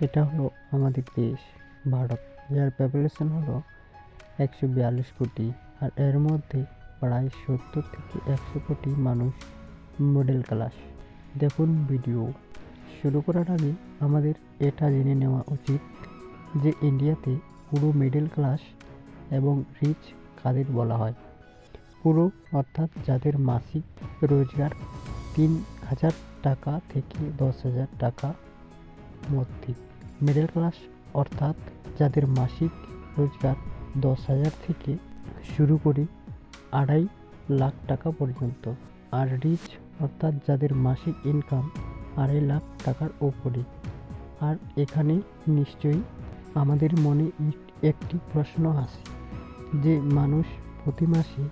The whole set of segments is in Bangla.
এটা হলো আমাদের দেশ, ভারত। যার পপুলেশন হলো একশো বিয়াল্লিশ কোটি আর এর মধ্যে প্রায় সত্তর থেকে একশো কোটি মানুষ মিডল ক্লাস দেখুন ভিডিও শুরু করার আগে আমাদের এটা জেনে নেওয়া উচিত যে ইন্ডিয়াতে পুরো মিডল ক্লাস এবং রিচ কাদের বলা হয়। পুরো অর্থাৎ যাদের মাসিক রোজগার তিন হাজার টাকা থেকে দশ হাজার টাকা মধ্যে মিডল ক্লাস, অর্থাৎ যাদের মাসিক রোজগার দশ হাজার থেকে শুরু করে আড়াই লাখ টাকা পর্যন্ত। আর রিচ অর্থাৎ যাদের মাসিক ইনকাম আড়াই লাখ টাকার ওপরে আর এখানে নিশ্চয়ই আমাদের মনে একটি প্রশ্ন আসে যে মানুষ প্রতি মাসে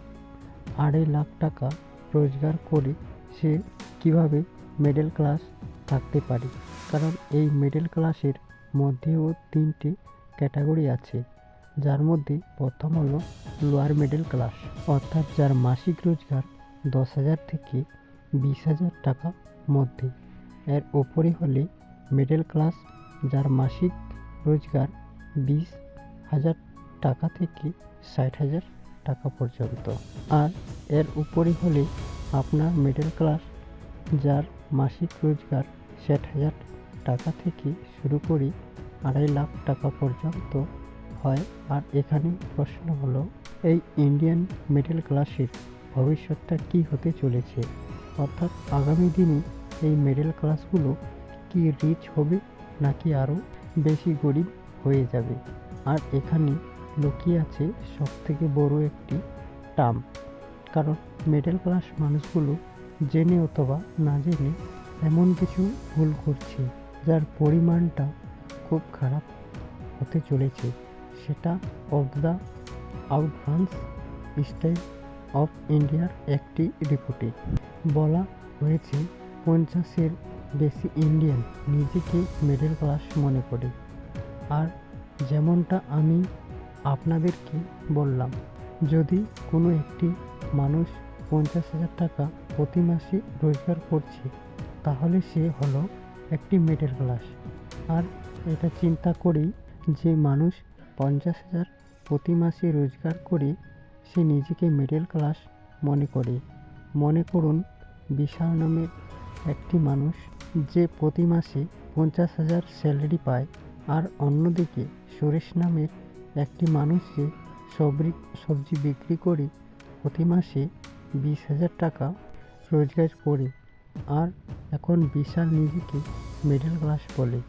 আড়াই লাখ টাকা রোজগার করে সে কীভাবে মিডল ক্লাস থাকতে পারে? কারণ এই মিডল ক্লাসের মধ্যেও তিনটে ক্যাটাগরি আছে, যার মধ্যে প্রথম হলো লোয়ার মিডল ক্লাস অর্থাৎ যার মাসিক রোজগার দশ হাজার থেকে বিশ হাজার টাকা মধ্যে। এর ওপরে হলে মিডল ক্লাস যার মাসিক রোজগার বিশ হাজার টাকা থেকে ষাট হাজার টাকা পর্যন্ত। আর এর উপরে হলে আপনার মিডল ক্লাস যার মাসিক রোজগার ষাট হাজার টাকা থেকে শুরু করে আড়াই লাখ টাকা পর্যন্ত হয়। আর এখানে প্রশ্ন হলো, এই ইন্ডিয়ান মিডল ক্লাসের ভবিষ্যৎটা কী হতে চলেছে? অর্থাৎ আগামী দিনে এই মিডল ক্লাসগুলো কি রিচ হবে নাকি আরও বেশি গরিব হয়ে যাবে? আর এখানে লুকিয়ে আছে সব থেকে বড় একটি টার্ম। কারণ মিডল ক্লাস মানুষগুলো জেনে অথবা না জেনে এমন কিছু ভুল করছে। যার পরিমাণটা খুব খারাপ হতে চলেছে, সেটা অফ দ্য আউটভান্স স্টাইল অফ ইন্ডিয়ার একটি রিপোর্টে বলা হয়েছে, পঞ্চাশের বেশি ইন্ডিয়ান নিজেকে মিডল ক্লাস মনে করে। আর যেমনটা আমি আপনাদেরকে বললাম, যদি কোনো একটি মানুষ পঞ্চাশ হাজার টাকা প্রতি মাসে রোজগার করছে, তাহলে সে হলো একটি মিডল ক্লাস আর এটা চিন্তা করেই যে মানুষ পঞ্চাশ হাজার প্রতি মাসে রোজগার করে সে নিজেকে মিডল ক্লাস মনে করে। মনে করুন, বিশাল নামের একটি মানুষ যে প্রতি মাসে পঞ্চাশ হাজার স্যালারি পায়। আর অন্যদিকে সুরেশ নামের একটি মানুষ যে সবরি, সবজি বিক্রি করে প্রতি মাসে বিশ হাজার টাকা রোজগার করে। আর এখন বিশাল নিজেকে মিডল ক্লাস বলে।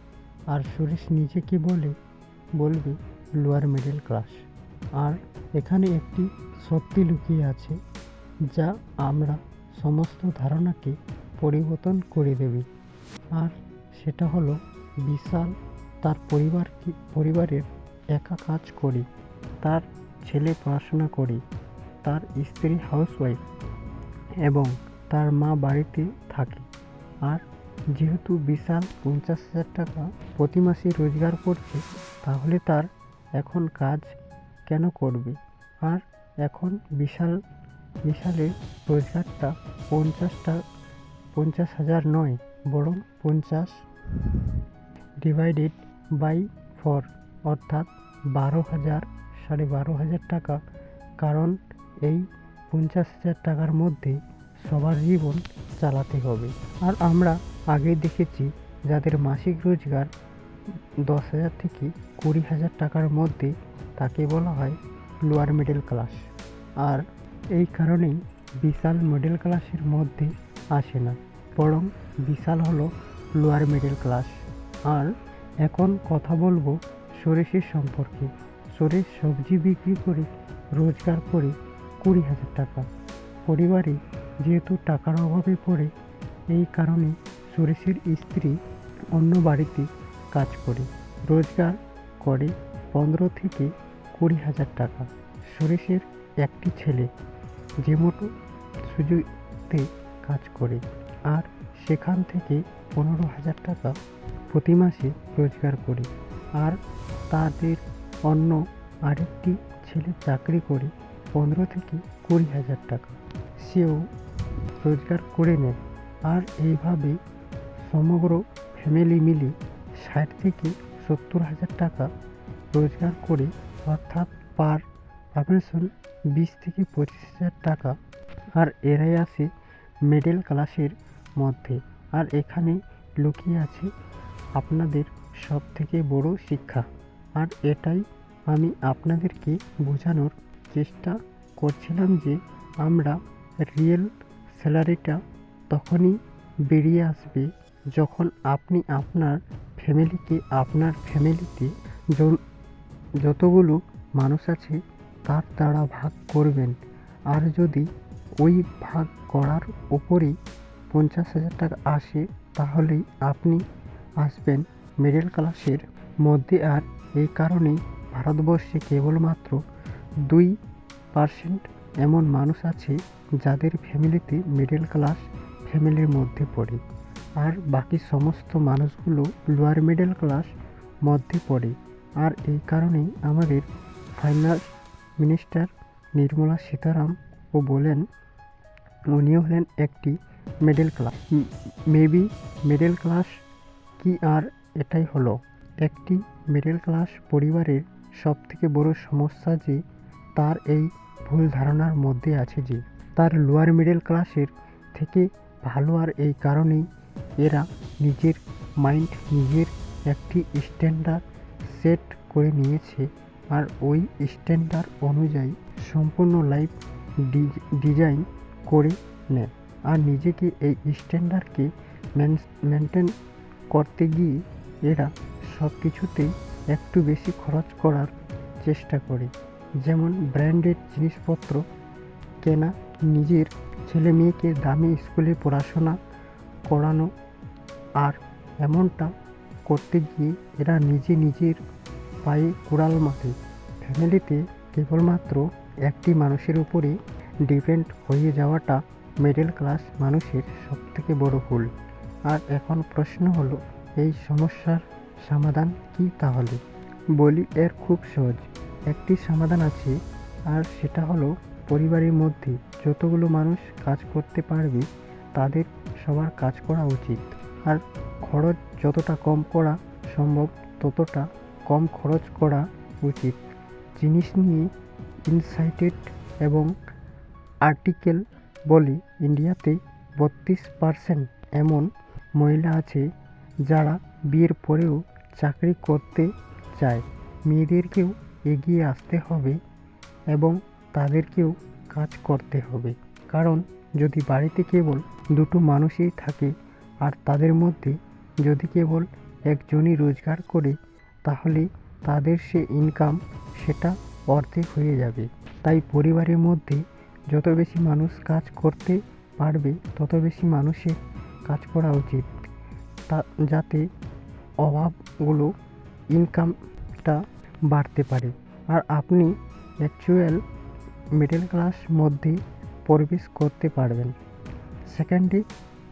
আর সুরেশ নিজেকে বলে? বলবে, লোয়ার মিডল ক্লাস আর এখানে একটি সত্যি লুকিয়ে আছে, যা আমরা সমস্ত ধারণাকে পরিবর্তন করে দেবে। আর সেটা হলো, বিশাল তার পরিবারকে, পরিবারের একা কাজ করে, তার ছেলে পড়াশোনা করে, তার স্ত্রী হাউসওয়াইফ এবং তার মা বাড়িতে থাকে। আর যেহেতু বিশাল পঞ্চাশ হাজার টাকা প্রতি মাসে রোজগার করছে, তাহলে তার এখন কাজ কেন করবে? আর এখন বিশাল, বিশালের রোজগারটা পঞ্চাশটা, পঞ্চাশ হাজার নয়, বরং পঞ্চাশ ডিভাইডেড বাই ফোর অর্থাৎ বারো হাজার, সাড়ে বারো হাজার টাকা। কারণ এই পঞ্চাশ হাজার টাকার মধ্যে সবার জীবন চালাতে হবে। আর আমরা আগে দেখেছি যাদের মাসিক রোজগার দশ হাজার থেকে কুড়ি হাজার টাকার মধ্যে তাকে বলা হয় লোয়ার মিডল ক্লাস আর এই কারণেই বিশাল মিডল ক্লাসের মধ্যে আসে না, বরং বিশাল হলো লোয়ার মিডল ক্লাস আর এখন কথা বলব সুরেশের সম্পর্কে। সুরেশ সবজি বিক্রি করে রোজগার করে কুড়ি হাজার টাকা। পরিবারে যেহেতু টাকার অভাবে পড়ে, এই কারণে সুরেশের স্ত্রী অন্য বাড়িতে কাজ করে, রোজগার করে পনেরো থেকে কুড়ি হাজার টাকা। সুরেশের একটি ছেলে মতো সুযোগতে কাজ করে আর সেখান থেকে পনেরো হাজার টাকা প্রতি মাসে রোজগার করে আর তাদের অন্য আরেকটি ছেলে চাকরি করে পনেরো থেকে কুড়ি হাজার টাকা। সেও রোজগার করে নেয়। আর এইভাবে সমগ্র ফ্যামিলি মিলে ষাট থেকে সত্তর হাজার টাকা রোজগার করে, অর্থাৎ পার পারসন বিশ থেকে পঁচিশ হাজার টাকা। আর এরাই আসে মিডল ক্লাসের মধ্যে। আর এখানে লুকিয়ে আছে আপনাদের সব থেকে বড় শিক্ষা। আর এটাই আমি আপনাদেরকে বোঝানোর চেষ্টা করছিলাম যে আমরা রিয়েল স্যালারিটা তখনই বেরিয়ে আসবে যখন আপনি আপনার ফ্যামিলিকে, আপনার ফ্যামিলিতে যতগুলো মানুষ আছে, তার দ্বারা ভাগ করবেন। আর যদি ওই ভাগ করার উপরেই পঞ্চাশ হাজার টাকা আসে, তাহলেই আপনি আসবেন মিডল ক্লাসের মধ্যে। আর এই কারণেই ভারতবর্ষে কেবলমাত্র দুই পার্সেন্ট এমন মানুষ আছে, যাদের ফ্যামিলিতে মিডল ক্লাস ফ্যামিলির মধ্যে পড়ে। আর বাকি সমস্ত মানুষগুলো লোয়ার মিডল ক্লাস মধ্যে পড়ে। আর এই কারণেই আমাদের ফাইনান্স মিনিস্টার নির্মলা সীতারাম ও বলেন, উনিও হলেন একটি middle class maybe middle class কি আর এটাই হলো? একটি মিডল ক্লাস পরিবারের সবথেকে বড় সমস্যা যে, তার এই ভুল ধারণার মধ্যে আছে যে, তার লোয়ার মিডল ক্লাসের থেকে ভালো আর এই কারণেই এরা নিজের মাইন্ড, নিজের একটি স্ট্যান্ডার্ড সেট করে নিয়েছে আর ওই স্ট্যান্ডার্ড অনুযায়ী সম্পূর্ণ লাইফ ডিজাইন করে নেয়। আর নিজেকে এই স্ট্যান্ডার্ডকে মেনটেন করতে গিয়ে এরা সব কিছুতেই একটু বেশি খরচ করার চেষ্টা করে। যেমন ব্র্যান্ডেড জিনিসপত্র কেনা, নিজের ছেলে মেয়েকে দামি স্কুলে পড়াশোনা করানো আর এমনটা করতে গিয়ে এরা নিজে নিজের পায়ে কুড়াল মারে ফ্যামিলিতে কেবলমাত্র একটি মানুষের উপরে ডিপেন্ড হয়ে যাওয়াটা মিডল ক্লাস মানুষের সবথেকে বড় ভুল। আর এখন প্রশ্ন হলো, এই সমস্যার সমাধান কি তাহলে? বলি এর খুব সহজ। একটি সমাধান আছে, আর সেটা হলো পরিবারের মধ্যে যতগুলো মানুষ কাজ করতে পারবে তাদের সবার কাজ করা উচিত। আর খরচ যতটা কম করা সম্ভব, ততটা কম খরচ করা উচিত। জিনিস নিয়ে ইনসাইটেড এবং আর্টিকেল বলে, ইন্ডিয়াতে বত্রিশ পার্সেন্ট এমন মহিলা আছে যারা বিয়ের পরেও চাকরি করতে চায়। মেয়েদেরকেও এগিয়ে আসতে হবে এবং তাদেরকেও কাজ করতে হবে। কারণ যদি বাড়িতে কেবল দুটো মানুষই থাকে আর তাদের মধ্যে যদি কেবল একজনই রোজগার করে, তাহলে তাদের সে ইনকাম সেটা অর্ধেক হয়ে যাবে। তাই পরিবারের মধ্যে যত বেশি মানুষ কাজ করতে পারবে, তত বেশি মানুষের কাজ করা উচিত। তা, যাতে অভাবগুলো ইনকামটা বাড়তে পারে। আর আপনি অ্যাকচুয়াল মিডল ক্লাস মধ্যে প্রবেশ করতে পারবেন। সেকেন্ডে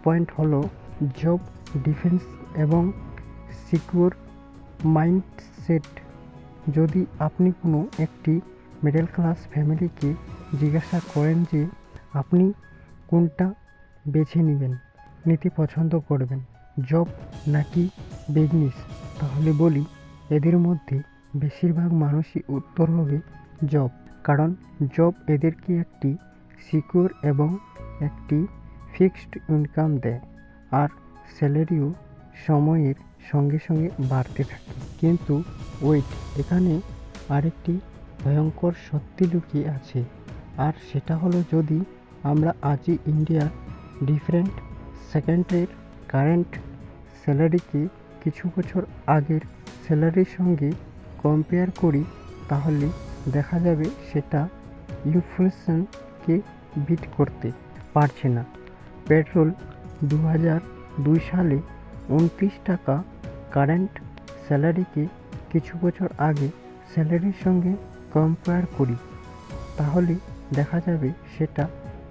পয়েন্ট হলো জব ডিফেন্স এবং সিকিউর মাইন্ডসেট যদি আপনি কোনো একটি মিডল ক্লাস ফ্যামিলিকে জিজ্ঞাসা করেন যে, আপনি কোনটা বেছে নেবেন? নিতে পছন্দ করবেন। জব নাকি বিজনেস তাহলে বলি, এদের মধ্যে বেশিরভাগ মানুষই উত্তর হবে জব কারণ জব এদেরকে একটি সিকিউর এবং একটি ফিক্সড ইনকাম দেয় আর স্যালারিও সময়ের সঙ্গে সঙ্গে বাড়তে থাকে। কিন্তু ওয়েট, এখানে আরেকটি ভয়ঙ্কর সত্যি লুকিয়ে আছে। আর সেটা হলো যদি আমরা আজই ইন্ডিয়ার ডিফারেন্ট সেকেন্ডের কারেন্ট স্যালারিকে কিছু বছর আগের স্যালারির সঙ্গে কম্পেয়ার করি, তাহলে দেখা যাবে সেটা ইনফ্লেশনকে বিট করতে পারছে না। পেট্রোল দু হাজার দুই সালে উনত্রিশ টাকা কারেন্ট স্যালারিকে কিছু বছর আগে স্যালারির সঙ্গে কম্পেয়ার করি, তাহলে দেখা যাবে সেটা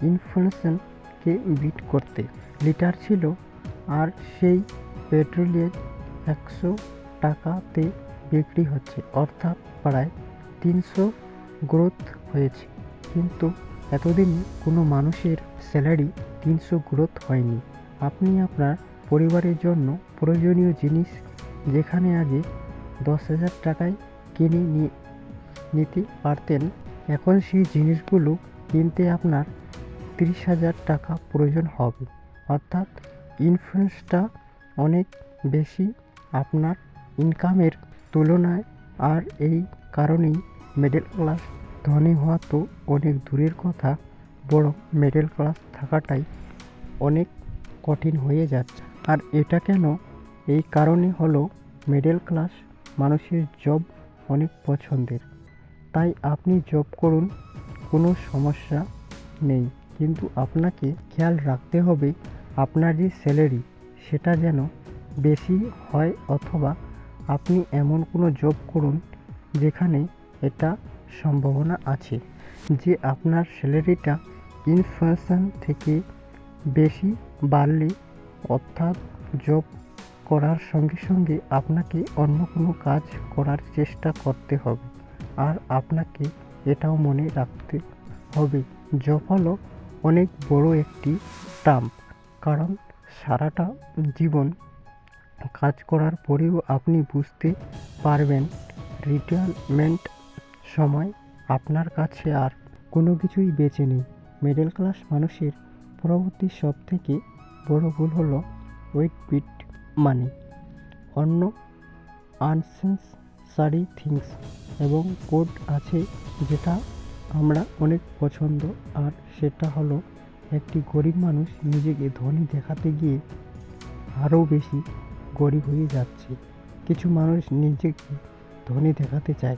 ইনফ্লেশনকে বিট করতে। লিটার ছিল আর সেই পেট্রোলের একশো টাকাতে বিক্রি হচ্ছে, অর্থাৎ প্রায় তিনশো গ্রোথ হয়েছে। কিন্তু এতদিনে কোনো মানুষের স্যালারি তিনশো গ্রোথ হয়নি। আপনি আপনার পরিবারের জন্য প্রয়োজনীয় জিনিস যেখানে আগে দশ হাজার টাকায় কিনে নিতে পারতেন, এখন সেই জিনিসগুলো কিনতে আপনার তিরিশ হাজার টাকা প্রয়োজন হবে। অর্থাৎ ইনফ্লুয়েন্সটা অনেক বেশি আপনার ইনকামের তুলনায়, আর এই কারণেই মিডল ক্লাস ধনী হওয়া তো অনেক দূরের কথা বরং মিডল ক্লাস থাকাটাই অনেক কঠিন হয়ে যাচ্ছে। আর এটা কেন? এই কারণে হলো মিডল ক্লাস মানুষের জব অনেক পছন্দের। তাই আপনি জব করুন, কোনো সমস্যা নেই। কিন্তু আপনাকে খেয়াল রাখতে হবে, আপনার যে স্যালারি সেটা যেন বেশি হয় অথবা আপনি এমন কোনো জব করুন, যেখানে এটা সম্ভাবনা আছে যে আপনার স্যালারিটা ইনফ্লেশন থেকে বেশি বাড়লে অর্থাৎ জব করার সঙ্গে সঙ্গে আপনাকে অন্য কোনো কাজ করার চেষ্টা করতে হবে। আর আপনাকে এটাও মনে রাখতে হবে, জব হলো অনেক বড় একটি টার্ম। কারণ সারাটা জীবন কাজ করার পরেও আপনি বুঝতে পারবেন রিটায়ারমেন্ট সময় আপনার কাছে আর কোনো কিছুই বেঁচে নেই। মিডল ক্লাস মানুষের পরবর্তী সব থেকে বড় ভুল হলো ওয়েট বিট মানি অন্য আনসেন্সারি থিংস এবং কোড আছে যেটা আমরা অনেক পছন্দ আর সেটা হলো একটি গরিব মানুষ নিজেকে ধনী দেখাতে গিয়ে আরও বেশি গরিব হয়ে যাচ্ছে। কিছু মানুষ নিজেকে ধনী দেখাতে চায়।